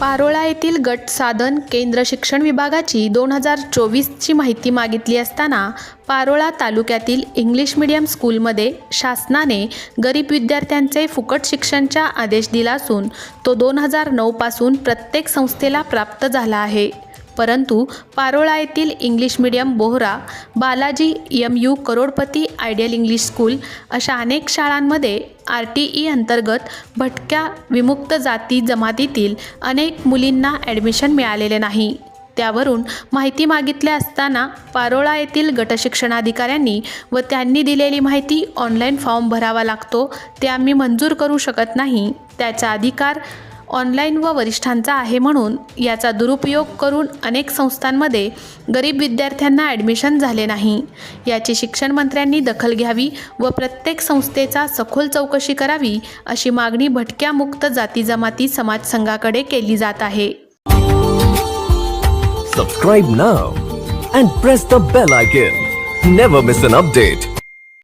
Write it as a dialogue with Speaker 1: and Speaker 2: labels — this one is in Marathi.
Speaker 1: पारोळा येथील गट साधन केंद्र शिक्षण विभागाची दोन हजार चोवीसची माहिती मागितली असताना पारोळा तालुक्यातील इंग्लिश मीडियम स्कूलमध्ये शासनाने गरीब विद्यार्थ्यांचे फुकट शिक्षणचा आदेश दिला असून तो दोन हजार नऊपासून प्रत्येक संस्थेला प्राप्त झाला आहे. परंतु पारोळा येथील English medium Bohra Balaji M U Karodpati ideal English school अशा अनेक शाळांमध्ये आर टी ई अंतर्गत भटक्या विमुक्त जाती जमातीतील अनेक मुलींना ॲडमिशन मिळालेले नाही. त्यावरून माहिती मागितल्या असताना पारोळा येथील गटशिक्षणाधिकाऱ्यांनी व त्यांनी दिलेली माहिती ऑनलाईन फॉर्म भरावा लागतो ते आम्ही मंजूर करू शकत नाही. त्याचा अधिकार ऑनलाईन व वरिष्ठांचा आहे म्हणून याचा दुरुपयोग करून अनेक संस्थांमध्ये गरीब विद्यार्थ्यांना ॲडमिशन झाले नाही. याची शिक्षण मंत्र्यांनी दखल घ्यावी व प्रत्येक संस्थेचा सखोल चौकशी करावी अशी मागणी भटक्या मुक्त जाती जमाती समाज संघाकडे केली जात आहे.
Speaker 2: Subscribe now and press the bell icon never miss an update